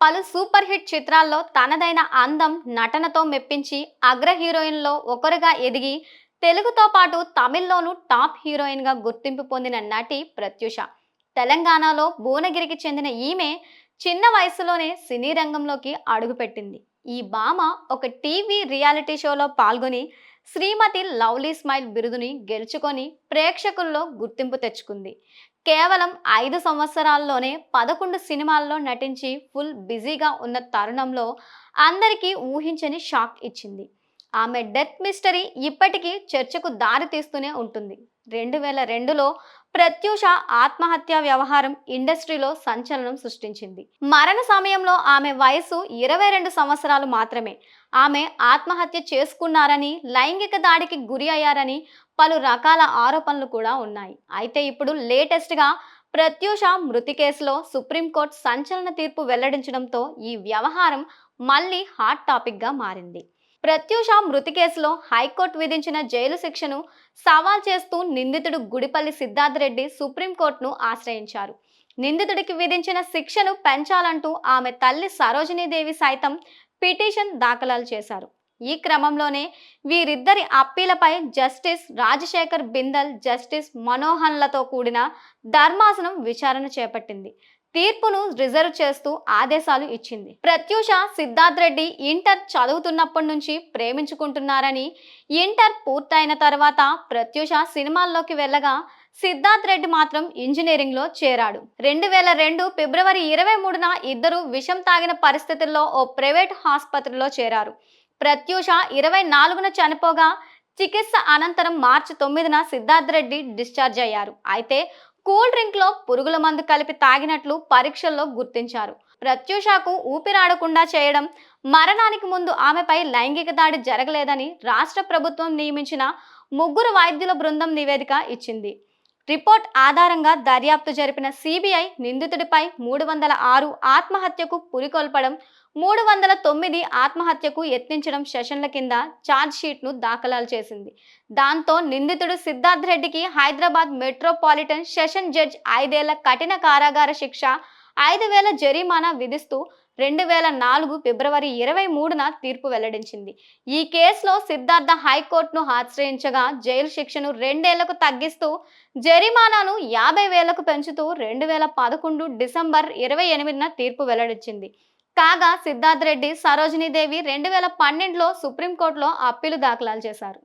పలు super hit చిత్రాల్లో తనదైన అందం నటనతో మెప్పించి అగ్ర హీరోయిన్లో ఒకరుగా ఎదిగి తెలుగుతో పాటు తమిళ్ళోనూ టాప్ హీరోయిన్గా గుర్తింపు పొందిన నటి ప్రత్యూష. తెలంగాణలో భువనగిరికి చెందిన ఈమె చిన్న వయసులోనే సినీ రంగంలోకి అడుగుపెట్టింది. ఈ భామ ఒక టీవీ రియాలిటీ షోలో పాల్గొని శ్రీమతి లవ్లీ స్మైల్ బిరుదుని గెలుచుకొని ప్రేక్షకుల్లో గుర్తింపు తెచ్చుకుంది. కేవలం ఐదు సంవత్సరాల్లోనే పదకొండు సినిమాల్లో నటించి ఫుల్ బిజీగా ఉన్న తరుణంలో అందరికీ ఊహించని షాక్ ఇచ్చింది. ఆమె డెత్ మిస్టరీ ఇప్పటికీ చర్చకు దారి తీస్తూనే ఉంటుంది. రెండు వేల రెండులో ప్రత్యూష ఆత్మహత్య వ్యవహారం ఇండస్ట్రీలో సంచలనం సృష్టించింది. మరణ సమయంలో ఆమె వయసు ఇరవై రెండు సంవత్సరాలు మాత్రమే. ఆమె ఆత్మహత్య చేసుకున్నారని లైంగిక దాడికి గురి అయ్యారని పలు రకాల ఆరోపణలు కూడా ఉన్నాయి. అయితే ఇప్పుడు లేటెస్ట్గా ప్రత్యూష మృతి కేసులో సుప్రీంకోర్టు సంచలన తీర్పు వెల్లడించడంతో ఈ వ్యవహారం మళ్ళీ హాట్ టాపిక్గా మారింది. ప్రత్యూష మృతి కేసులో హైకోర్టు విధించిన జైలు శిక్షను సవాల్ చేస్తూ నిందితుడు గుడిపల్లి సిద్ధార్థ్ రెడ్డి సుప్రీంకోర్టును ఆశ్రయించారు. నిందితుడికి విధించిన శిక్షను పెంచాలంటూ ఆమె తల్లి సరోజినీదేవి సైతం పిటిషన్ దాఖలాలు చేశారు. ఈ క్రమంలోనే వీరిద్దరి అప్పీలపై జస్టిస్ రాజశేఖర్ బిందల్ జస్టిస్ మనోహన్లతో కూడిన ధర్మాసనం విచారణ చేపట్టింది. తీర్పును రిజర్వ్ చేస్తూ ఆదేశాలు ఇచ్చింది. ప్రత్యూష సిద్ధార్థ్ రెడ్డి ఇంటర్ చదువుతున్నప్పటి నుంచి ప్రేమించుకుంటున్నారని ఇంటర్ పూర్తయిన తర్వాత ప్రత్యూష సినిమాల్లోకి వెళ్ళగా సిద్ధార్థ్ రెడ్డి మాత్రం ఇంజనీరింగ్లో చేరాడు. రెండు వేల రెండు ఫిబ్రవరి ఇరవై మూడున ఇద్దరు విషం తాగిన పరిస్థితుల్లో ఓ ప్రైవేట్ ఆసుపత్రిలో చేరారు. ప్రత్యూష ఇరవై నాలుగున చనిపోగా చికిత్స అనంతరం మార్చి తొమ్మిదిన సిద్ధార్థ్ రెడ్డి డిశ్చార్జ్ అయ్యారు. అయితే కూల్ డ్రింక్లో పురుగుల మందు కలిపి తాగినట్లు పరీక్షల్లో గుర్తించారు. ప్రత్యూషకు ఊపిరాడకుండా చేయడం మరణానికి ముందు ఆమెపై లైంగిక దాడి జరగలేదని రాష్ట్ర ప్రభుత్వం నియమించిన ముగ్గురు వైద్యుల బృందం నివేదిక ఇచ్చింది. రిపోర్ట్ ఆధారంగా దర్యాప్తు జరిపిన సిబిఐ నిందితుడిపై మూడు వందల ఆరు ఆత్మహత్యకు పురికొల్పడం మూడు వందల తొమ్మిది ఆత్మహత్యకు యత్నించడం సెషన్ల కింద ఛార్జ్షీట్ను దాఖలాలు చేసింది. దాంతో నిందితుడు సిద్ధార్థ్ రెడ్డికి హైదరాబాద్ మెట్రోపాలిటన్ సెషన్ జడ్జ్ ఐదేళ్ళ కఠిన కారాగార శిక్ష ఐదు వేల జరిమానా విధిస్తూ రెండు వేల నాలుగు ఫిబ్రవరి ఇరవై మూడున తీర్పు వెల్లడించింది. ఈ కేసులో సిద్ధార్థ హైకోర్టును ఆశ్రయించగా జైలు శిక్షను రెండేళ్ళకు తగ్గిస్తూ జరిమానాను యాభై వేలకు పెంచుతూ రెండు వేల పదకొండు డిసెంబర్ ఇరవై ఎనిమిదిన తీర్పు వెల్లడించింది. కాగా సిద్ధార్థ్ రెడ్డి సరోజినీదేవి రెండు వేల పన్నెండులో సుప్రీంకోర్టులో అప్పీలు దాఖలాలు చేశారు.